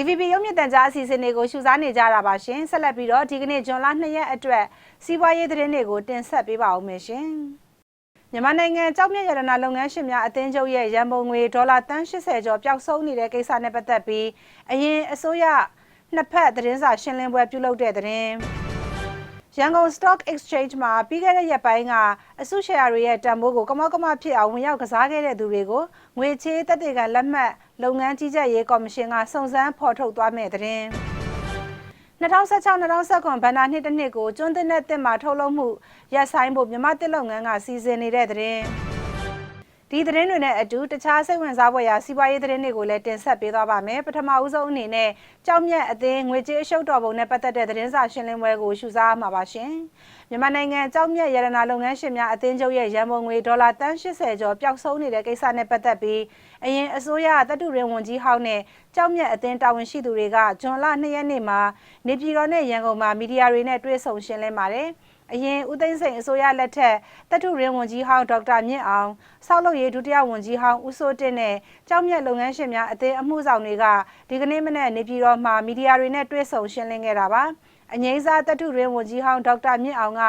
DVB ရုပ်မြင့်တန်ကြားအစီအစဉ်တွေကိုရှုစားနေကြတာပါရှင်ဆက်လက်ပြီးတော့ဒီကနေ့ဇွန်လ2ရက်အတွက်စီးပွားရေးသတင်းတွေကိုတင်ဆက်ပေးပါဦးမယ်ရှင်မြန်မာနိုင်ငံကြောက်မြတ်ရတနာလုပ်ငန်းရှင်များအသင်းချုပ်ရဲ့ရန်ပုံငွေဒေါ်လာတန်း80ကျော်ပျောက်ဆုံးနေတဲ့ကိစ္စနဲ့ပတ်သက်ပြီးအရင်အစိုးရနှစ်ဖက်သတင်းစာရှင်းလင်းပွဲပြုလုပ်တဲ့သတင်းရန်ကုန် Stock Exchange မှာပြီးခဲ့တဲ့ရက်ပိုင်းကအစုရှယ်ယာတွေရဲ့တန်ဖိုးကိုကမောက်ကမဖြစ်အောင်ဝင်ရောက်ကစားခဲ့တဲ့သူတွေကိုငွေချေးတက်တေကန်လက်မှတ် လုပ်ငန်းကြီးကြပ်ရေးကော်မရှင်ကစုံစမ်းဖော်ထုတ်သွားမဲ့တဲ့2016-2019ဘဏ္ဍာနှစ်တစ်နှစ်ကိုကျွန်းတင်တဲ့တင်မှာထုတ်လုပ်မှုရပ်ဆိုင်းဖို့မြမတစ်လုပ်ငန်းကစီစဉ်နေတဲ့တဲ့ ဒီသတင်းတွေနဲ့အတူတခြားစိတ်ဝင်စားဖွယ်ရာစီးပွားရေးသတင်းတွေကိုလည်းတင်ဆက်ပေးသွားပါမယ်ပထမဦးဆုံးအနေနဲ့ကြောက်မြတ်အသင်းငွေကြေးအရှုပ်တော်ပုံနဲ့ပတ်သက်တဲ့သတင်းစာရှင်းလင်းပွဲကိုရှုစားမှာပါရှင်မြန်မာနိုင်ငံကြောက်မြတ်ရတနာလုပ်ငန်းရှင်များအသင်းချုပ်ရဲ့ရန်ပုံငွေဒေါ်လာတန်း80ကျော်ပျောက်ဆုံးနေတဲ့ကိစ္စနဲ့ပတ်သက်ပြီးအရင်အစိုးရတပ်တူရင်ဝန်ကြီးဟောင်းနဲ့ကြောက်မြတ်အသင်းတာဝန်ရှိသူတွေကဇွန်လ2ရက်နေ့မှာနေပြည်တော်နဲ့ရန်ကုန်မှာမီဒီယာတွေနဲ့တွေ့ဆုံရှင်းလင်းပါတယ် အရင်ဦးသိန်းစိန်အစိုးရလက်ထက်တပ်ထုရင်းဝန်ကြီးဟောင်းဒေါက်တာမြင့်အောင်ဆောက်လုပ်ရေးဒုတိယဝန်ကြီးဟောင်းဦးစိုးတင့်နဲ့ကြောက်မြတ်လုပ်ငန်းရှင်များအသင်းအမှုဆောင်တွေကဒီကနေ့မနေ့နေပြည်တော်မှာမီဒီယာတွေနဲ့တွေ့ဆုံရှင်းလင်းခဲ့တာပါအငိမ့်စားတပ်ထုရင်းဝန်ကြီးဟောင်းဒေါက်တာမြင့်အောင်က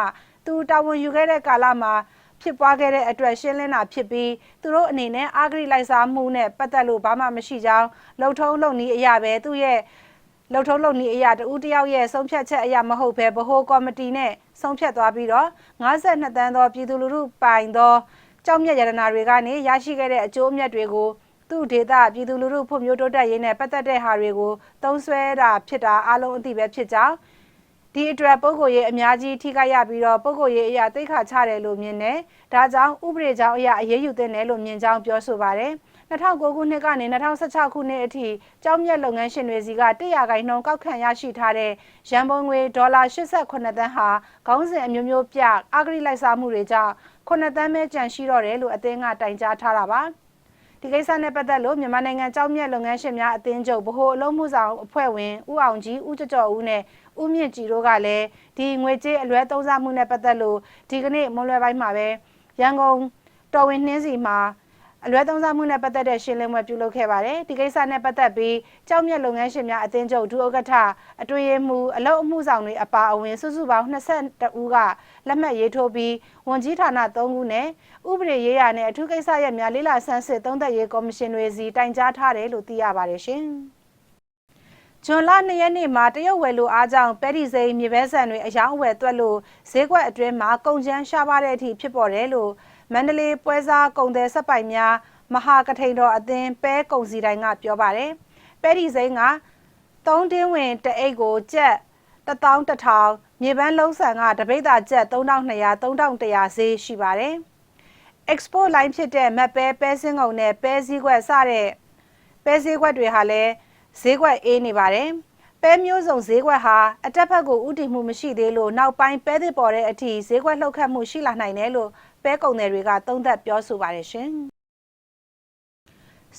သူတာဝန်ယူခဲ့တဲ့ကာလမှာဖြစ်ပွားခဲ့တဲ့အတွက်ရှင်းလင်းတာဖြစ်ပြီးသူတို့အနေနဲ့အာဂရိလိုက်စားမှုနဲ့ပတ်သက်လို့ဘာမှမရှိကြောင်းလှုပ်ထုံးလုံနည်းအရာပဲသူ့ရဲ့ လှုပ်ထုံးလုံနည်းအရာတဦးတယောက်ရဲ့ဆုံးဖြတ်ချက်အရာမဟုတ်ဘဲဗဟိုကော်မတီနဲ့ဆုံးဖြတ်သွားပြီးတော့52တန်းသောပြည်သူလူထုပိုင်သောကြောက်မြတ်ရတနာတွေကနေရရှိခဲ့တဲ့အကျိုးအမြတ်တွေကိုသူ့ဒေတာပြည်သူလူထုဖွံ့ဖြိုးတိုးတက်ရေးနဲ့ပတ်သက်တဲ့ဟာတွေကိုသုံးစွဲတာဖြစ်တာအလုံးအသိပဲဖြစ်ကြောင်းဒီအတွက်ပုံကိုရေးအများကြီးထိခိုက်ရပြီးတော့ပုံကိုရေးအရာသိခါချတယ်လို့မြင်တယ်။ဒါကြောင့်ဥပဒေကြောင့်အရာအရေးယူသင့်တယ်လို့မြင်ကြောင်းပြောဆိုပါတယ်။ 2009ခုနှစ်ကနေ2016ခုနှစ်အထိကြောင်းမြတ်လုပ်ငန်းရှင်တွေစီက100ခိုင်နှုန်းကောက်ခံရရှိထားတဲ့ရန်ပုံငွေဒေါ်လာ88သန်းဟာခေါင်းစဉ်အမျိုးမျိုးပြအာဂရိလိုက်စားမှုတွေကြောင့်9သန်းပဲကျန်ရှိတော့တယ်လို့အသင်းကတိုင်ကြားထားတာပါဒီကိစ္စနဲ့ပတ်သက်လို့မြန်မာနိုင်ငံကြောက်မြတ်လုပ်ငန်းရှင်များအသင်းချုပ်ဗဟိုအလုံးမှုဆောင်အဖွဲ့ဝင်ဦးအောင်ကြီးဦးကျော်ကျော်ဦးနဲ့ဦးမြင့်ကြည်တို့ကလည်းဒီငွေကြေးအလွဲသုံးစားမှုနဲ့ပတ်သက်လို့ဒီကနေ့မွန်လွယ်ပိုင်းမှာပဲရန်ကုန်တော်ဝင်နှင်းစီမှာ အလွဲသုံးစားမှုနဲ့ပတ်သက်တဲ့ရှင်းလင်းပွဲပြုလုပ်ခဲ့ပါတယ်ဒီကိစ္စနဲ့ပတ်သက်ပြီးကြောက်မြတ်လုပ်ငန်းရှင်များအသင်းချုပ်ဒုဥက္ကဋ္ဌအတွေ့အမှုအလုပ်အမှုဆောင်တွေအပါအဝင်စုစုပေါင်း22ဦးကလက်မှတ်ရေးထိုးပြီးဝန်ကြီးဌာန3ခုနဲ့ဥပဒေရေးရာနဲ့အထူးကိစ္စရပ်များလေးလာဆန်းစစ်သုံးသက်ရေးကော်မရှင်တွေစီတိုင်ကြားထားတယ်လို့သိရပါတယ်ရှင်ဂျွန်လ2ရက်နေ့မှာတရုတ်ဝယ်လိုအားကြောင့်ပဲဒီစိန်မြေပဲဆန်တွေအယောင်းအဝယ်သွက်လို့ဈေးကွက်အတွင်းမှာကုန်ကျန်းရှားပါတဲ့အထိဖြစ်ပေါ်တယ်လို့ မန္တလေးပွဲစားကုန်သည်ဆက်ပိုင်များမဟာကထိန်တော်အသင်းပဲကုန်စီတိုင်းကပြောပါတယ်။ပဲဒီစိမ်းက3တင်းဝင်တအိတ်ကိုကျက်1000မြေပန်းလုံးဆန်ကတပိတ်တာကျက်3200 3100ဈေးရှိပါတယ်။ export line ဖြစ်တဲ့မက်ပဲပဲစင်းကုန်နဲ့ပဲစည်းကွက်စတဲ့ပဲစည်းကွက်တွေဟာလည်းဈေးကွက်အေးနေပါတယ်။ပဲမျိုးစုံဈေးကွက်ဟာအတက်ဖက်ကိုဥတည်မှုမရှိသေးလို့နောက်ပိုင်းပဲသစ်ပေါ်တဲ့အထိဈေးကွက်လှုပ်ခတ်မှုရှိလာနိုင်တယ်လို့ ပဲကုန်သည်တွေကသုံးသပ်ပြောဆိုပါတယ်ရှင်။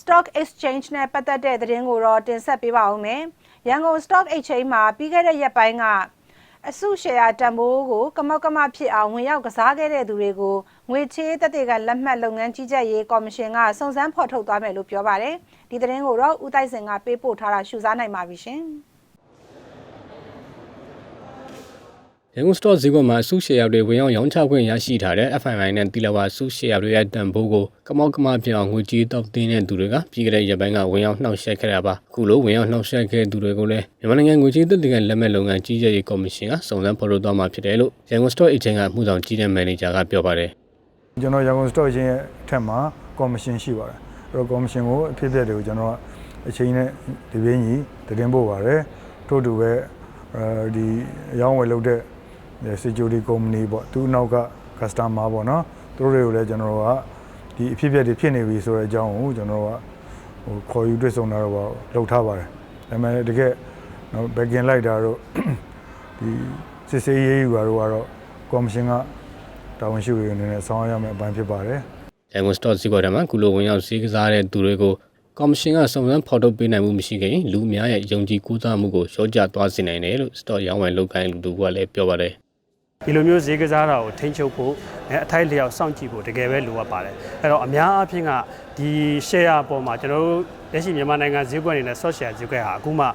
Stock Exchange နဲ့ပတ်သက်တဲ့သတင်းကိုတော့တင်ဆက်ပေးပါဦးမယ်။ရန်ကုန် Stock Exchange မှာပြီးခဲ့တဲ့ရက်ပိုင်းကအစုရှယ်ယာတန်ဖိုးကိုကမောက်ကမဖြစ်အောင်ဝင်ရောက်ကစားခဲ့တဲ့သူတွေကိုငွေချေးတက်တဲ့ကလက်မှတ်လုပ်ငန်းကြီးကြပ်ရေးကော်မရှင်ကစုံစမ်းဖော်ထုတ်သွားမယ်လို့ပြောပါတယ်။ဒီသတင်းကိုတော့ဦးတိုက်စင်ကပေးပို့ထားတာရှုစားနိုင်ပါပြီရှင်။ ရန်ကုန်စတော့ဈေးကွက်မှာစုရှယ်ယာတွေဝင်ရောက်ရောင်းချခွင့်ရရှိထားတဲ့ FII နဲ့တီလာဝါစုရှယ်ယာတွေရဲ့တန်ဖိုးကိုကမောက်ကမပြောင်းငွေကြေးတောက်တင်းတဲ့သူတွေကပြီးကြတဲ့ရက်ပိုင်းကဝင်ရောက်နှောက်ယှက်ခဲ့တာပါအခုလိုဝင်ရောက်နှောက်ယှက်ခဲ့သူတွေကိုလည်းမြန်မာနိုင်ငံငွေကြေးသက်တည်လက်မဲ့လုပ်ငန်းကြီးကြပ်ရေးကော်မရှင်ကစုံစမ်းဖော်ထုတ်သွားမှာဖြစ်တယ်လို့ရန်ကုန်စတော့ agent ကမှုဆောင်ကြီးတဲ့မန်နေဂျာကပြောပါတယ်ကျွန်တော်ရန်ကုန်စတော့ချင်းရဲ့အထက်မှာကော်မရှင်ရှိပါတယ်အဲ့တော့ကော်မရှင်ကိုအဖြစ်အပျက်တွေကိုကျွန်တော်ကအချိန်နဲ့ဒီပြင်းကြီးတင်ပို့ပါတယ်ထို့တူပဲအဲဒီအရောင်းဝယ်လုပ်တဲ့ security company ပေါ့သူနောက်က customer ပေါ့နော်သူတို့တွေကိုလည်းကျွန်တော်တို့ကဒီအဖြစ်အပျက်တွေဖြစ်နေပြီဆိုတဲ့အကြောင်းကိုကျွန်တော်တို့ကဟိုခေါ်ယူတွေ့ဆုံတာတော့လုပ်ထားပါတယ်ဒါပေမဲ့တကယ်နော် back in လိုက်တာတော့ဒီစစ်ဆေးရေးယူတာတော့ကတော့ကော်မရှင်ကတာဝန်ရှိသူတွေအနေနဲ့ဆောင်ရွက်ရမယ့်အပိုင်းဖြစ်ပါတယ်ရန်ကုန်စတော့ဈေးကွက်ထဲမှာကုလိုဝင်ရောက်ဈေးကစားတဲ့သူတွေကိုကော်မရှင်ကစုံစမ်းဖော်ထုတ်ပေးနိုင်မှုမရှိခင်လူအများရဲ့ယုံကြည်ကိုးစားမှုကိုရော့ကျသွားစေနိုင်တယ်လို့စတော့ရောင်းဝယ်လုပ်ကိုင်းလူတို့ကလည်းပြောပါတယ် ဒီလိုမျိုးဈေးကစားတာကိုထိန်းချုပ်ဖို့အဲအထိုက်လျောက်စောင့်ကြည့်ဖို့တကယ်ပဲလိုအပ်ပါတယ်အဲ့တော့အများအားဖြင့်ကဒီ share အပေါ်မှာကျွန်တော်တို့လက်ရှိမြန်မာနိုင်ငံဈေးကွက်အနေနဲ့ short share ဈေးကွက်ဟာအခုမှ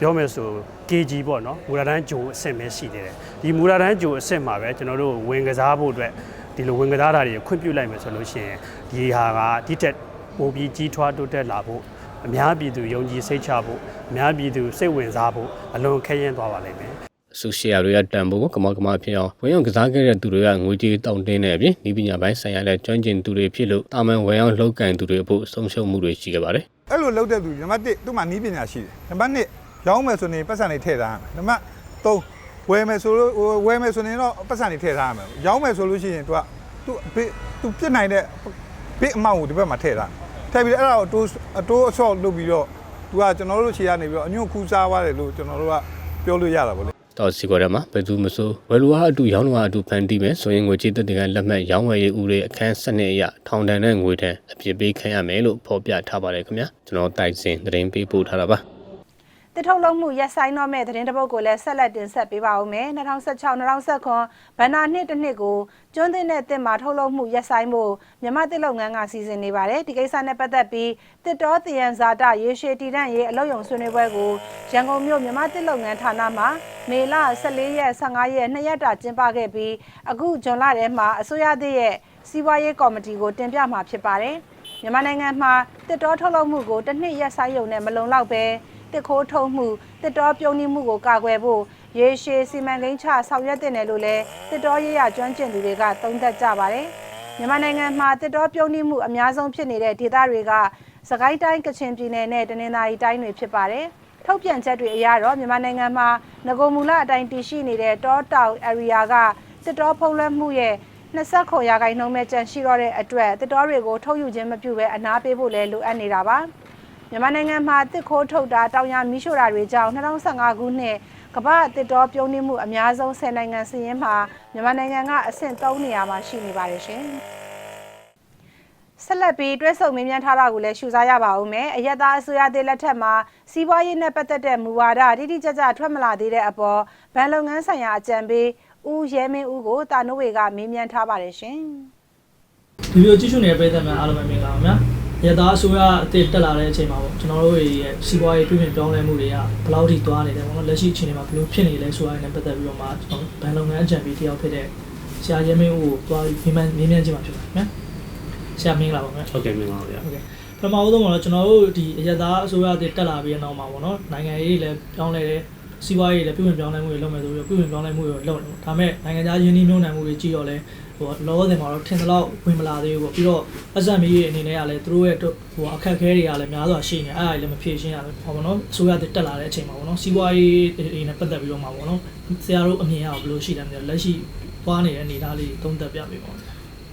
ပြောမယ်ဆို KG ပေါ့နော်မူလာတန်းဂျိုအဆင့်ပဲရှိသေးတယ်ဒီမူလာတန်းဂျိုအဆင့်မှာပဲကျွန်တော်တို့ဝင်ကစားဖို့အတွက်ဒီလိုဝင်ကစားတာတွေကိုခွင့်ပြုလိုက်မယ်ဆိုလို့ရှိရင်ဒီဟာကဒီတက်ပိုပြီးကြီးထွားတိုးတက်လာဖို့အများပြည်သူယုံကြည်စိတ်ချဖို့အများပြည်သူစိတ်ဝင်စားဖို့အလွန်ခက်ရင်သွားပါလိမ့်မယ် ဆိုရှယ်ယာတွေကတန်ဖိုးကိုကမကမဖြစ်အောင်ဝင်ရောက်ကစားခဲ့တဲ့သူတွေကငွေကြေးတောင့်တင်းနေပြီးဤပညာပိုင်းဆိုင်ရာနဲ့ကျွမ်းကျင်သူတွေဖြစ်လို့တာမန်ဝင်ရောက်လှုပ်ကန်သူတွေအဖို့ဆုံးရှုံးမှုတွေရှိခဲ့ပါတယ်။အဲ့လိုလှုပ်တဲ့သူနံပါတ်1သူ့မှာဤပညာရှိတယ်။နံပါတ်2ရောင်းမယ်ဆိုရင်ပတ်စံတွေထည့်ထားရမယ်။နံပါတ်3ဝယ်မယ်ဆိုလို့ဝယ်မယ်ဆိုရင်တော့ပတ်စံတွေထည့်ထားရမယ်။ရောင်းမယ်ဆိုလို့ရှိရင်သူကသူသူပြစ်နိုင်တဲ့ဘေးအမောင့်ကိုဒီဘက်မှာထည့်ထား။ထည့်ပြီးအဲ့ဒါကိုအတိုးအတိုးအဆော့လုပ်ပြီးတော့သူကကျွန်တော်တို့ခြေရနေပြီးတော့အညွန့်ခူးစားသွားတယ်လို့ကျွန်တော်တို့ကပြောလို့ရတာပေါ့လေ တော့စီကော်ထဲမှာဘယ်သူမဆိုဝယ်လူအားအတူရောင်းလို့အားအတူဖန်တီးမယ်ဆိုရင်ငွေကြေးတက်တဲ့ကလက်မှတ်ရောင်းဝယ်ရေးဦးတွေအခန်းစနစ်အရထောင်ဒဏ်နဲ့ငွေဒဏ်အပြစ်ပေးခံရမယ်လို့ဖော်ပြထားပါတယ်ခင်ဗျာကျွန်တော်တိုက်စင်သတင်းပေးပို့ထားတာပါ တစ်ထုံလုံးမှုရက်ဆိုင်တော့မဲ့သတင်းတစ်ပုဒ်ကိုလည်းဆက်လက်တင်ဆက်ပေးပါဦးမယ်2016-2019ဘဏ္ဍာနှစ်တစ်နှစ်ကိုကျွန်းသင်းတဲ့တင်မာထုတ်လုပ်မှုရက်ဆိုင်မှုမြန်မာတစ်လုပ်ငန်းကစီစဉ်နေပါတယ်ဒီကိစ္စနဲ့ပတ်သက်ပြီးတစ်တော်တယန်ဇာတရေရှည်တည်တံ့ရေးအလုပ်ယုံဆွေးနွေးပွဲကိုရန်ကုန်မြို့မြန်မာတစ်လုပ်ငန်းဌာနမှာမေလ14ရက်15ရက်2ရက်တာကျင်းပခဲ့ပြီးအခုဇွန်လထဲမှာအစိုးရသစ်ရဲ့စီးပွားရေးကော်မတီကိုတင်ပြမှာဖြစ်ပါတယ်မြန်မာနိုင်ငံမှာတစ်တော်ထုတ်လုပ်မှုကိုတစ်နှစ်ရက်ဆိုင်ရုံနဲ့မလုံလောက်ပဲ တစ်ခိုးထုံးမှုတစ်တော်ပြုံးနှိမှုကိုကာကွယ်ဖို့ရေရှည်စီမံကိန်းချဆောင်ရွက်တင်တယ်လို့လည်းတစ်တော်ရေးရကျွမ်းကျင်သူတွေကသုံးသပ်ကြပါတယ်။မြန်မာနိုင်ငံမှာတစ်တော်ပြုံးနှိမှုအများဆုံးဖြစ်နေတဲ့ဒေသတွေကစကိုင်းတိုင်းကချင်ပြည်နယ်နဲ့တနင်္သာရီတိုင်းတွေဖြစ်ပါတယ်။ထုတ်ပြန်ချက်တွေအရတော့မြန်မာနိုင်ငံမှာငကိုမူလအတိုင်းတည်ရှိနေတဲ့တောတောင် area ကတစ်တော်ဖုံးလွှမ်းမှုရဲ့29ရာခိုင်နှုန်းပဲကျန်ရှိတော့တဲ့အတွက်တစ်တော်တွေကိုထုတ်ယူခြင်းမပြုဘဲအနားပေးဖို့လည်းလိုအပ်နေတာပါ။ မြန်မာနိုင်ငံမှာတစ်ခိုးထုတ်တာတောင်ယာမီးရှို့တာတွေကြောင့်2015ခုနှစ်ကမ္ဘာတစ်တော်ပြုံးနှိမှုအများဆုံး10နိုင်ငံစည်ရင်းမှာမြန်မာနိုင်ငံကအဆင့်3နေရာမှာရှိနေပါတယ်ရှင်။ဆက်လက်ပြီးတွဲဆုံမင်းမြန်းထားတာကိုလည်းရှုစားရပါဦးမယ်။အယက်သားအစိုးရသေးလက်ထက်မှာစီးပွားရေးနဲ့ပတ်သက်တဲ့မူဝါဒတိတိကျကျထွက်မလာသေးတဲ့အပေါ်ဗန်လုပ်ငန်းဆိုင်ရာအကြံပေးဦးရဲမင်းဦးကိုတာနိုဝေကမေးမြန်းထားပါတယ်ရှင်။ဒီလိုကြည့်ရှုနေတဲ့ပြည်သက်များအားလုံးပဲမင်္ဂလာပါခင်ဗျာ။ ရသားအစိုးရအသစ်တက်လာတဲ့အချိန်မှာပေါ့ကျွန်တော်တို့ရဲ့စီးပွားရေးပြည်ပြင်ပြောင်းလဲမှုတွေကဘယ်လောက်ထိသွားနေတယ်ပေါ့နော်လက်ရှိအခြေအနေမှာဘယ်လိုဖြစ်နေလဲဆိုတာနဲ့ပတ်သက်ပြီးတော့မှကျွန်တော်ဘန်လုပ်ငန်းအကြံပေးတယောက်ဖြစ်တဲ့ဆရာရဲမင်းဦးကိုတွားပြီးမေးမြန်းမေးမြန်းကြည့်မှာဖြစ်ပါတယ်ခင်ဗျာ။ဆရာမင်္ဂလာပါခင်ဗျာဟုတ်ကဲ့မင်္ဂလာပါဗျာ။ဟုတ်ကဲ့ပထမဦးဆုံးကတော့ကျွန်တော်တို့ဒီအရသားအစိုးရအသစ်တက်လာပြီးတဲ့နောက်မှာပေါ့နော်နိုင်ငံရေးလည်းပြောင်းလဲတယ်စီးပွားရေးလည်းပြည်ပြင်ပြောင်းလဲမှုတွေလုပ်မယ်ဆိုပြီးပြည်ပြင်ပြောင်းလဲမှုတွေလုပ်တယ်ဒါပေမဲ့နိုင်ငံခြားယင်းနှိမ့်နှိုးနှံမှုတွေကြည့်တော့လဲ ဟိုလောဆယ်မှာတော့ထင်သလောက်ဝင်မလာသေးဘူးပေါ့ပြီးတော့အစံမီးအနေနဲ့ကလည်းသူတို့ရဲ့ဟိုအခက်အခဲတွေကလည်းများစွာရှိနေအဲ့ဒါတွေလည်းမဖြေရှင်းရဘူးဟောပေါ့နော်အစိုးရတက်တက်လာတဲ့အချိန်မှာပေါ့နော်စီးပွားရေးအနေနဲ့ပတ်သက်ပြီးတော့မှာပေါ့နော်ဆရာတို့အမြင်အရဘယ်လိုရှိတယ်လဲလက်ရှိသွားနေတဲ့အနေအထားလေးသုံးသပ်ပြပေးပါဦး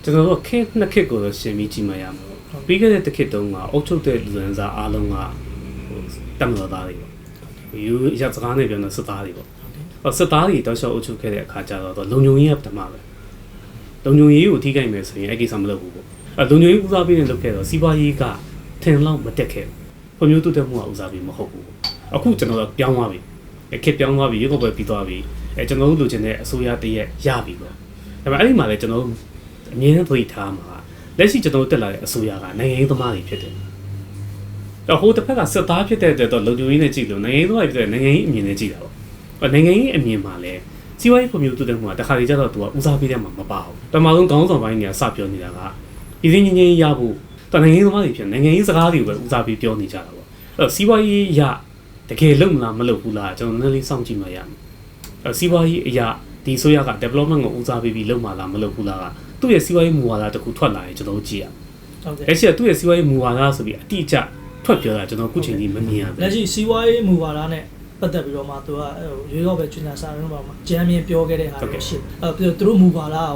ကျွန်တော်တို့ခင်းနှစ်ခစ်ကိုတော့ရှင်ပြီးကြည့်မှရမှာပေါ့ပြီးခဲ့တဲ့တစ်ခစ်တုန်းကအုတ်ချုပ်တဲ့လူရန်စားအားလုံးကဟိုတက်မတော်သားတွေပေါ့ယူရစကားနဲ့ပြောတဲ့စစ်သားတွေပေါ့ဟောစစ်သားတွေတောက်လျှောက်အုတ်ချုပ်ခဲ့တဲ့အခါကျတော့လုံညုံကြီးကပထမပဲ လုံညုံကြီးကိုထိခိုက်မယ်ဆိုရင်အဲ့ကိစ္စမလုပ်ဘူးပေါ့အဲလုံညုံကြီးဦးစားပေးနေလုပ်ခဲ့တော့စီးပွားရေးကထင်လောက်မတက်ခဲ့ဘူးဖွံ့ဖြိုးတိုးတက်မှုကဦးစားပေးမဟုတ်ဘူးပေါ့အခုကျွန်တော်တို့ပြောင်းသွားပြီအခက်ပြောင်းသွားပြီရေကောက်ပဲပြီးသွားပြီအဲကျွန်တော်တို့လိုချင်တဲ့အစိုးရတရက်ရပြီပေါ့ဒါပေမဲ့အဲ့ဒီမှာလည်းကျွန်တော်တို့အမြဲတမ်းသတိထားမှာလက်ရှိကျွန်တော်တို့တက်လာတဲ့အစိုးရကနိုင်ငံရေးသမားတွေဖြစ်တယ်။တော့ဟိုတစ်ဖက်ကစစ်သားဖြစ်တဲ့အတွက်တော့လုံခြုံရေးနဲ့ကြည့်လို့နိုင်ငံရေးသမားတွေဖြစ်တဲ့နိုင်ငံရေးအမြင်နဲ့ကြည့်တာပေါ့။အဲနိုင်ငံရေးအမြင်မှာလည်း စီးပွားရေးဖွံ့ဖြိုးတိုးတက်မှုကတခါတည်းကျတော့သူကဦးစားပေးတဲ့မှာမပါဘူး။ပထမဆုံးခေါင်းဆောင်ပိုင်းတွေကစပြောနေတာကပြည်စည်းငြိမ်းချမ်းရေးရဖို့တော့နိုင်ငံရေးသမားတွေဖြစ်နိုင်ငံရေးစကားတွေကိုပဲဦးစားပေးပြောနေကြတာပေါ့။အဲတော့စီးပွားရေးရတကယ်လုံမလားမလုံဘူးလားကျွန်တော်နည်းနည်းလေးစောင့်ကြည့်မှရမယ်။အဲစီးပွားရေးအရာဒီဆိုရက development ကိုဦးစားပေးပြီးလုံမလားမလုံဘူးလားကသူ့ရဲ့စီးပွားရေးမူဝါဒတစ်ခုထွက်လာရင်ကျွန်တော်တို့ကြည့်ရအောင်ဟုတ်ကဲ့လက်ရှိကသူ့ရဲ့စီးပွားရေးမူဝါဒဆိုပြီးအတိအကျထွက်ပြောတာကျွန်တော်အခုချိန်ကြီးမမြင်ရဘူးလက်ရှိစီးပွားရေးမူဝါဒနဲ့ ပတ်သက်ပြီးတော့မှသူကဟိုရွေးကောက်ပဲကျွမ်းစာရုံးမှာဂျမ်းမြင်ပြောခဲ့တဲ့ဟာတွေရှိတယ်အဲပြီးတော့သူတို့မူဝါဒရော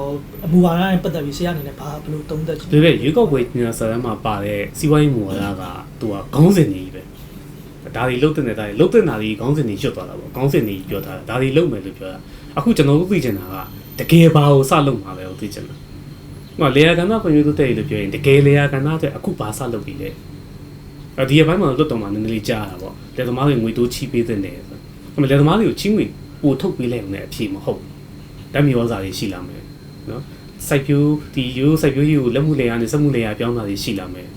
မူဝါဒနဲ့ပတ်သက်ပြီးဆရာအနေနဲ့ဘာဘယ်လိုသုံးသပ်ကြည့်ဒါပေမဲ့ရွေးကောက်ပွဲညစာတမ်းမှာပါတဲ့စီးပွားရေးမူဝါဒကသူကခေါင်းစဉ်ကြီးပဲဒါတွေလုတ်တဲ့နေတာတွေလုတ်တဲ့နာတွေခေါင်းစဉ်ကြီးရွတ်သွားတာပေါ့ခေါင်းစဉ်ကြီးပြောထားတာဒါတွေလုတ်မယ်လို့ပြောတာအခုကျွန်တော်တို့သိချင်တာကတကယ်ဘာကိုစလုပ်မှာလဲကိုသိချင်တာဟိုလေယာကဏ္ဍဖွံ့ဖြိုးတိုးတက်ရေးလို့ပြောရင်တကယ်လေယာကဏ္ဍအတွက်အခုဘာစလုပ်ပြီးလဲ အဲဒီအပိုင်းမှာလွတ်တော်မှာနည်းနည်းလေးကြားတာပေါ့လက်သမားတွေငွေတိုးချီးပေးတဲ့နေဆိုအမေလက်သမားတွေကိုချင်းငွေပို့ထုတ်ပေးလိုက်အောင်လည်းအဖြေမဟုတ်ဘူးဓာတ်မြေဩဇာတွေရှိလာမယ်နော်စိုက်ပျိုးဒီရိုးစိုက်ပျိုးရေးကိုလက်မှုလေယာနဲ့စက်မှုလေယာပြောင်းတာတွေရှိလာမယ်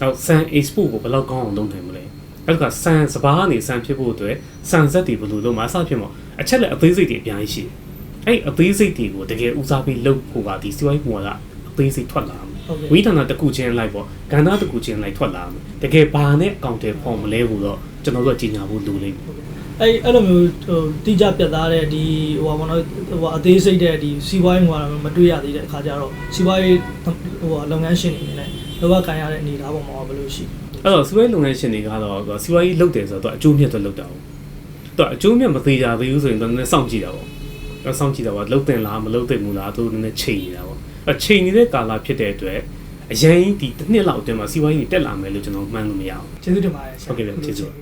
နောက်ဆန် export ကိုဘယ်လောက်ကောင်းအောင်လုပ်နိုင်မလဲအဲ့ဒါကဆန်စပားကနေဆန်ဖြစ်ဖို့အတွက်ဆန်ဆက်တွေဘယ်လိုလုပ်မှာအစဖြစ်မှာအချက်လက်အသေးစိတ်တွေအများကြီးရှိတယ်အဲ့အသေးစိတ်တွေကိုတကယ်ဦးစားပေးလုပ်ဖို့ကဒီစီးပွားရေးပုံကအသေးစိတ်ထွက်လာမယ်ဟုတ်ကဲ့ ဝိသနာတစ်ခုချင်းလိုက်ပေါ့ကဏ္ဍတစ်ခုချင်းလိုက်ထွက်လာမယ်တကယ်ဘာနဲ့အကောင့်တွေဖော်မလဲဘူးတော့ကျွန်တော်တို့ကကြီးညာဖို့လိုလိမ့်မယ်အဲ့အဲ့လိုမျိုးဟိုတိကျပြတ်သားတဲ့ဒီဟိုပါဘောနော်ဟိုအသေးစိတ်တဲ့ဒီစီးပွားရေးငွာမတွေ့ရသေးတဲ့အခါကျတော့စီးပွားရေးဟိုလုပ်ငန်းရှင်တွေအနေနဲ့လောဘကန်ရတဲ့အနေအထားပေါ်မှာဘယ်လိုရှိအဲ့တော့စီးပွားရေးလုပ်ငန်းရှင်တွေကတော့စီးပွားရေးလုပ်တယ်ဆိုတော့အကျိုးမြတ်တော့လုပ်တာပေါ့တော့အကျိုးမြတ်မသေးကြသေးဘူးဆိုရင်တော့နည်းနည်းစောင့်ကြည့်တာပေါ့အဲ့စောင့်ကြည့်တာပေါ့လုပ်တင်လားမလုပ်တင်ဘူးလားသူနည်းနည်းချိန်နေတာပေါ့ အဲ့ချိန်နေတဲ့ကာလဖြစ်တဲ့အတွက်အရင်ဒီတစ်နှစ်လောက်အတွင်းမှာစီးပွားရေးတက်လာမယ်လို့ကျွန်တော်မှန်းလို့မရဘူးကျေးဇူးတင်ပါတယ်ဆရာဟုတ်ကဲ့ဗျကျေးဇူးပါ